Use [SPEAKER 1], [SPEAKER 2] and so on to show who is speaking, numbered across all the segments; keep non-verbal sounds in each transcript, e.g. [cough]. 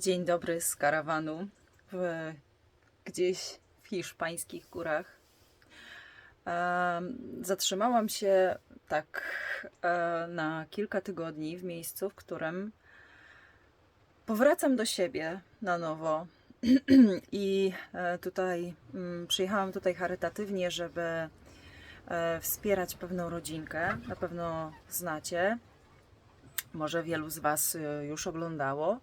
[SPEAKER 1] Dzień dobry z karawanu w, gdzieś w hiszpańskich górach. Zatrzymałam się tak e, na kilka tygodni w miejscu, w którym powracam do siebie na nowo. [clears throat] I e, tutaj mm, przyjechałam tutaj charytatywnie, żeby e, wspierać pewną rodzinkę. Na pewno znacie. Może wielu z Was już oglądało.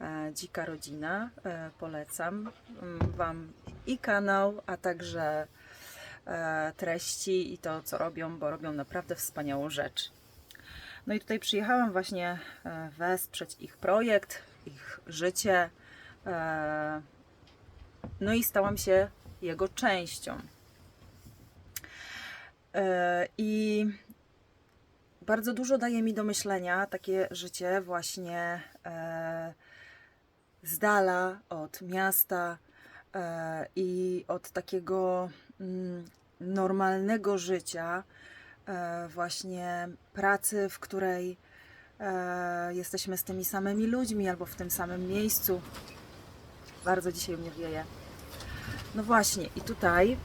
[SPEAKER 1] E, Dzika Rodzina. E, Polecam mm, Wam i kanał, a także e, treści i to, co robią, bo robią naprawdę wspaniałą rzecz. No i tutaj przyjechałam właśnie wesprzeć ich projekt, ich życie. No i stałam się jego częścią. I bardzo dużo daje mi do myślenia takie życie właśnie z dala od miasta e, i od takiego mm, normalnego życia, e, właśnie pracy, w której e, jesteśmy z tymi samymi ludźmi albo w tym samym miejscu. Bardzo dzisiaj mnie wieje. No właśnie, i tutaj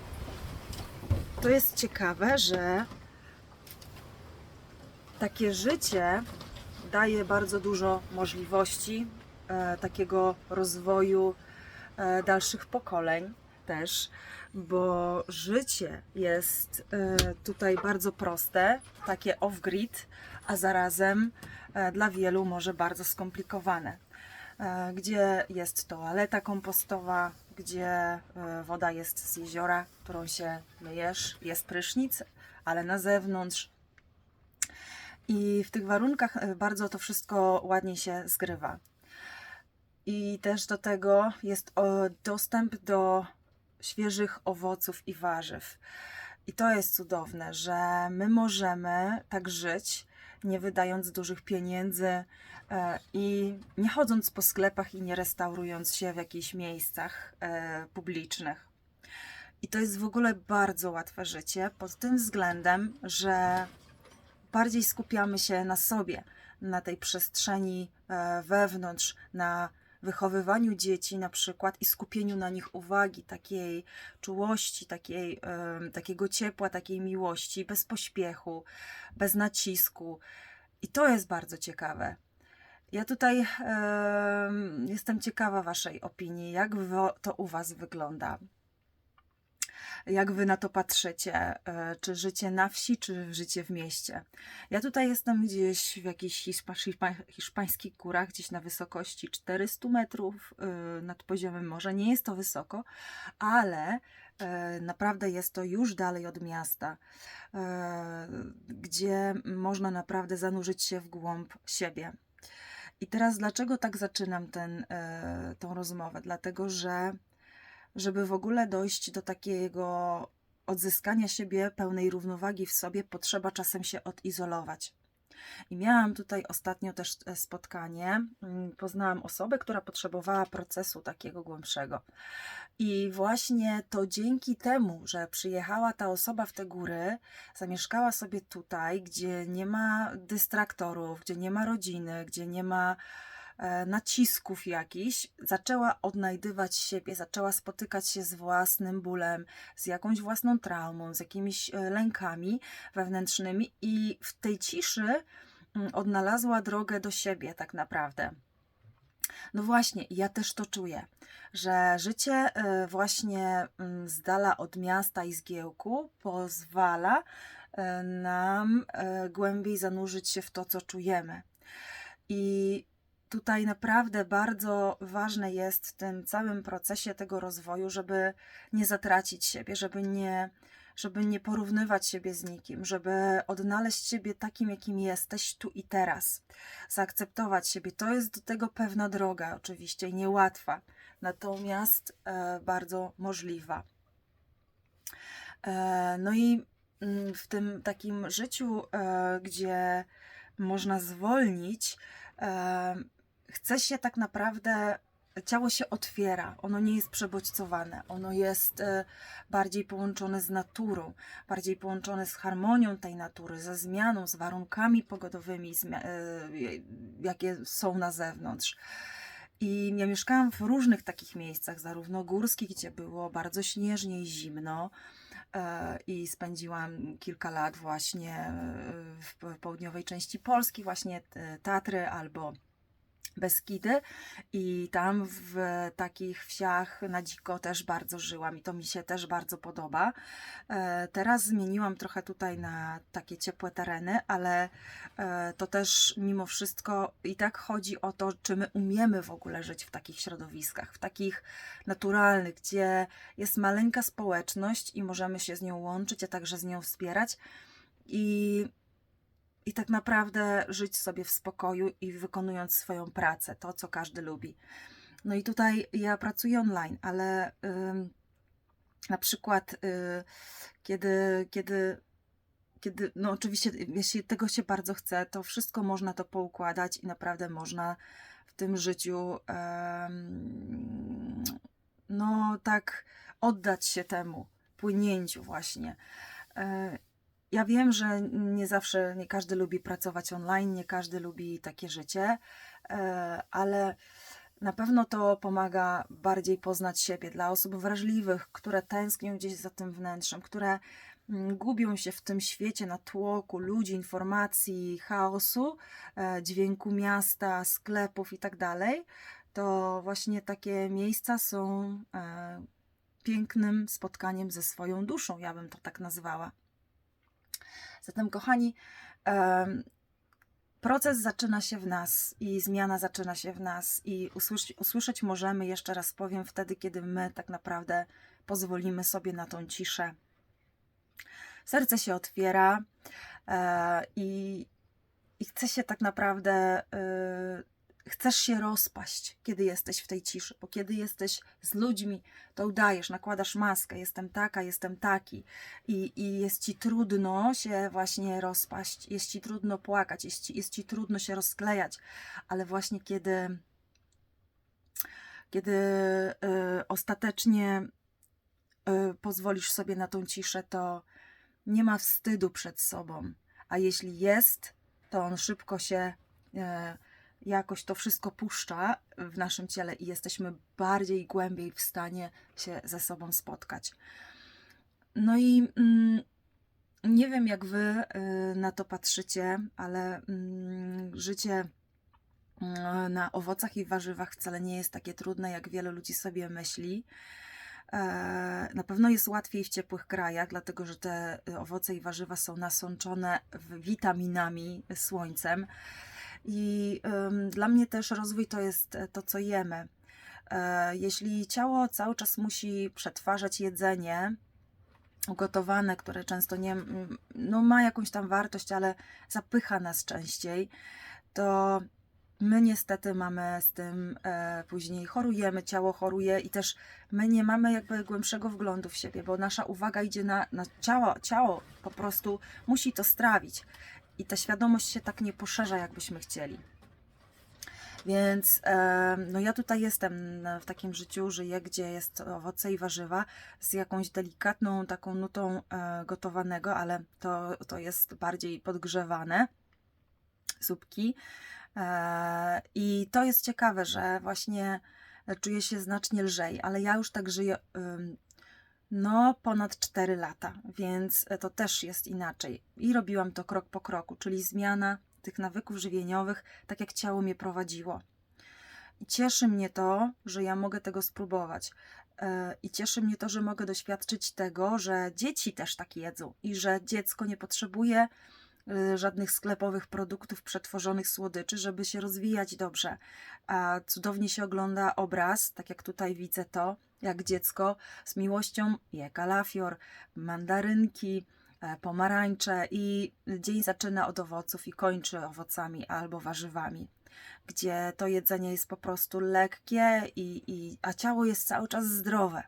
[SPEAKER 1] to jest ciekawe, że takie życie daje bardzo dużo możliwości takiego rozwoju e, dalszych pokoleń też, bo życie jest e, tutaj bardzo proste, takie off-grid, a zarazem e, dla wielu może bardzo skomplikowane. E, Gdzie jest toaleta kompostowa, gdzie e, woda jest z jeziora, którą się myjesz, jest prysznic, ale na zewnątrz i w tych warunkach e, bardzo to wszystko ładnie się zgrywa. I też do tego jest dostęp do świeżych owoców i warzyw. I to jest cudowne, że my możemy tak żyć, nie wydając dużych pieniędzy e, i nie chodząc po sklepach i nie restaurując się w jakichś miejscach e, publicznych. I to jest w ogóle bardzo łatwe życie pod tym względem, że bardziej skupiamy się na sobie, na tej przestrzeni e, wewnątrz, na wychowywaniu dzieci na przykład i skupieniu na nich uwagi, takiej czułości, takiej, em, takiego ciepła, takiej miłości, bez pośpiechu, bez nacisku. I to jest bardzo ciekawe. Ja tutaj em, jestem ciekawa Waszej opinii, jak to u Was wygląda. Jak wy na to patrzycie? E, Czy życie na wsi, czy życie w mieście? Ja tutaj jestem gdzieś w jakichś hiszpa, hiszpa, hiszpańskich górach, gdzieś na wysokości 400 metrów e, nad poziomem morza. Nie jest to wysoko, ale e, naprawdę jest to już dalej od miasta, gdzie można naprawdę zanurzyć się w głąb siebie. I teraz dlaczego tak zaczynam ten, tą rozmowę? Dlatego, że żeby w ogóle dojść do takiego odzyskania siebie, pełnej równowagi w sobie, potrzeba czasem się odizolować. I miałam tutaj ostatnio też e, spotkanie. mm, Poznałam osobę, która potrzebowała procesu takiego głębszego. I właśnie to dzięki temu, że przyjechała ta osoba w te góry, zamieszkała sobie tutaj, gdzie nie ma dystraktorów, gdzie nie ma rodziny, gdzie nie ma nacisków jakichś, zaczęła odnajdywać siebie, zaczęła spotykać się z własnym bólem, z jakąś własną traumą, z jakimiś e, lękami wewnętrznymi i w tej ciszy mm, odnalazła drogę do siebie tak naprawdę. No właśnie, ja też to czuję, że życie e, właśnie mm, z dala od miasta i zgiełku pozwala e, nam e, głębiej zanurzyć się w to, co czujemy. I tutaj naprawdę bardzo ważne jest w tym całym procesie tego rozwoju, żeby nie zatracić siebie, żeby nie, żeby nie porównywać siebie z nikim, żeby odnaleźć siebie takim, jakim jesteś tu i teraz, zaakceptować siebie. To jest do tego pewna droga, oczywiście, niełatwa, natomiast e, bardzo możliwa. E, no i mm, w tym takim życiu, e, gdzie można zwolnić, chce się tak naprawdę, ciało się otwiera, ono nie jest przebodźcowane, ono jest e, bardziej połączone z naturą, bardziej połączone z harmonią tej natury, ze zmianą, z warunkami pogodowymi, e, jakie są na zewnątrz. I ja mieszkałam w różnych takich miejscach, zarówno górskich, gdzie było bardzo śnieżnie i zimno, e, i spędziłam kilka lat właśnie w południowej części Polski, właśnie Tatry albo Beskidy i tam w takich wsiach na dziko też bardzo żyłam i to mi się też bardzo podoba. E, Teraz zmieniłam trochę tutaj na takie ciepłe tereny, ale e, to też mimo wszystko i tak chodzi o to, czy my umiemy w ogóle żyć w takich środowiskach, w takich naturalnych, gdzie jest maleńka społeczność i możemy się z nią łączyć, a także z nią wspierać. I i tak naprawdę żyć sobie w spokoju i wykonując swoją pracę, to co każdy lubi. No i tutaj ja pracuję online, ale ym, na przykład y, kiedy, kiedy, kiedy, no oczywiście, jeśli tego się bardzo chce, to wszystko można to poukładać i naprawdę można w tym życiu no tak oddać się temu płynięciu właśnie. Y, ja wiem, że nie zawsze, nie każdy lubi pracować online, nie każdy lubi takie życie, e, ale na pewno to pomaga bardziej poznać siebie dla osób wrażliwych, które tęsknią gdzieś za tym wnętrzem, które mm, gubią się w tym świecie na tłoku ludzi, informacji, chaosu, e, dźwięku miasta, sklepów i tak. To właśnie takie miejsca są e, pięknym spotkaniem ze swoją duszą, ja bym to tak nazwała. Zatem, kochani, proces zaczyna się w nas i zmiana zaczyna się w nas, i usłyszeć, usłyszeć możemy, jeszcze raz powiem, wtedy, kiedy my tak naprawdę pozwolimy sobie na tą ciszę. Serce się otwiera e, i, i chce się tak naprawdę e, chcesz się rozpaść, kiedy jesteś w tej ciszy, bo kiedy jesteś z ludźmi, to udajesz, nakładasz maskę, jestem taka, jestem taki. I, i jest ci trudno się właśnie rozpaść, jest ci trudno płakać, jest ci, jest ci trudno się rozklejać, ale właśnie kiedy, kiedy y, ostatecznie y, pozwolisz sobie na tą ciszę, to nie ma wstydu przed sobą, a jeśli jest, to on szybko się y, jakoś to wszystko puszcza w naszym ciele i jesteśmy bardziej głębiej w stanie się ze sobą spotkać. No i mm, nie wiem, jak wy y, na to patrzycie, ale mm, życie y, na owocach i warzywach wcale nie jest takie trudne, jak wielu ludzi sobie myśli. E, na pewno jest łatwiej w ciepłych krajach, dlatego że te owoce i warzywa są nasączone witaminami, słońcem. I dla mnie też rozwój to jest e, to, co jemy. E, jeśli ciało cały czas musi przetwarzać jedzenie, ugotowane, które często nie no, ma jakąś tam wartość, ale zapycha nas częściej, to my niestety mamy z tym e, później chorujemy, ciało choruje i też my nie mamy jakby głębszego wglądu w siebie, bo nasza uwaga idzie na, na ciało, ciało po prostu musi to strawić i ta świadomość się tak nie poszerza, jakbyśmy chcieli. Więc no ja tutaj jestem w takim życiu, żyję, gdzie jest owoce i warzywa z jakąś delikatną taką nutą e, gotowanego, ale to, to jest bardziej podgrzewane zupki. E, I to jest ciekawe, że właśnie czuję się znacznie lżej, ale ja już tak żyję no, ponad 4 lata, więc to też jest inaczej. I robiłam to krok po kroku, czyli zmiana tych nawyków żywieniowych, tak jak ciało mnie prowadziło. I cieszy mnie to, że ja mogę tego spróbować. E, I cieszy mnie to, że mogę doświadczyć tego, że dzieci też tak jedzą i że dziecko nie potrzebuje e, żadnych sklepowych produktów przetworzonych słodyczy, żeby się rozwijać dobrze. A cudownie się ogląda obraz, tak jak tutaj widzę to, jak dziecko z miłością je kalafior, mandarynki, e, pomarańcze i dzień zaczyna od owoców i kończy owocami albo warzywami, gdzie to jedzenie jest po prostu lekkie, i, i, a ciało jest cały czas zdrowe.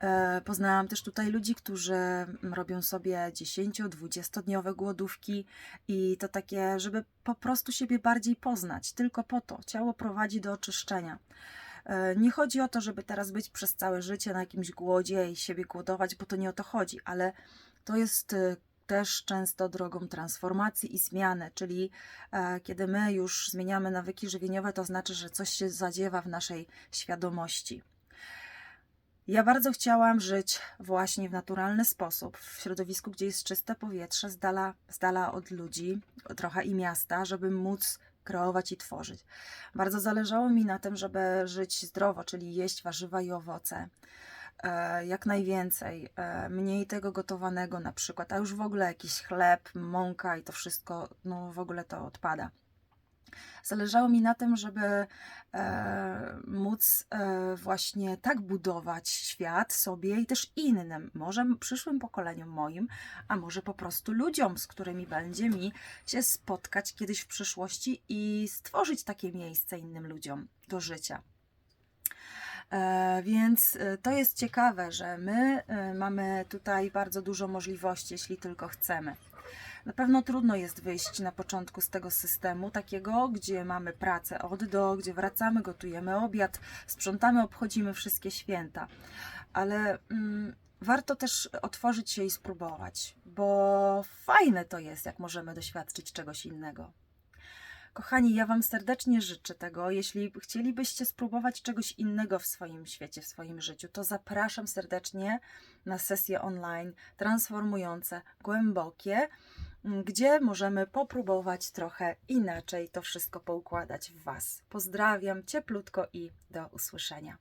[SPEAKER 1] E, poznałam też tutaj ludzi, którzy robią sobie 10-20 dniowe głodówki i to takie, żeby po prostu siebie bardziej poznać, tylko po to. Ciało prowadzi do oczyszczenia. E, nie chodzi o to, żeby teraz być przez całe życie na jakimś głodzie i siebie głodować, bo to nie o to chodzi, ale to jest e, też często drogą transformacji i zmiany, czyli e, kiedy my już zmieniamy nawyki żywieniowe, to znaczy, że coś się zadziewa w naszej świadomości. Ja bardzo chciałam żyć właśnie w naturalny sposób, w środowisku, gdzie jest czyste powietrze, z dala, z dala od ludzi, trochę i miasta, żeby móc kreować i tworzyć. Bardzo zależało mi na tym, żeby żyć zdrowo, czyli jeść warzywa i owoce. E, jak najwięcej, e, mniej tego gotowanego na przykład, a już w ogóle jakiś chleb, mąka i to wszystko, no w ogóle to odpada. Zależało mi na tym, żeby e, móc e, właśnie tak budować świat sobie i też innym, może przyszłym pokoleniom moim, a może po prostu ludziom, z którymi będzie mi się spotkać kiedyś w przyszłości i stworzyć takie miejsce innym ludziom do życia. E, Więc e, to jest ciekawe, że my e, mamy tutaj bardzo dużo możliwości, jeśli tylko chcemy. Na pewno trudno jest wyjść na początku z tego systemu, takiego, gdzie mamy pracę od do, gdzie wracamy, gotujemy obiad, sprzątamy, obchodzimy wszystkie święta. Ale mm, warto też otworzyć się i spróbować, bo fajne to jest, jak możemy doświadczyć czegoś innego. Kochani, ja Wam serdecznie życzę tego. Jeśli chcielibyście spróbować czegoś innego w swoim świecie, w swoim życiu, to zapraszam serdecznie na sesje online transformujące, głębokie, gdzie możemy popróbować trochę inaczej to wszystko poukładać w Was. Pozdrawiam cieplutko i do usłyszenia.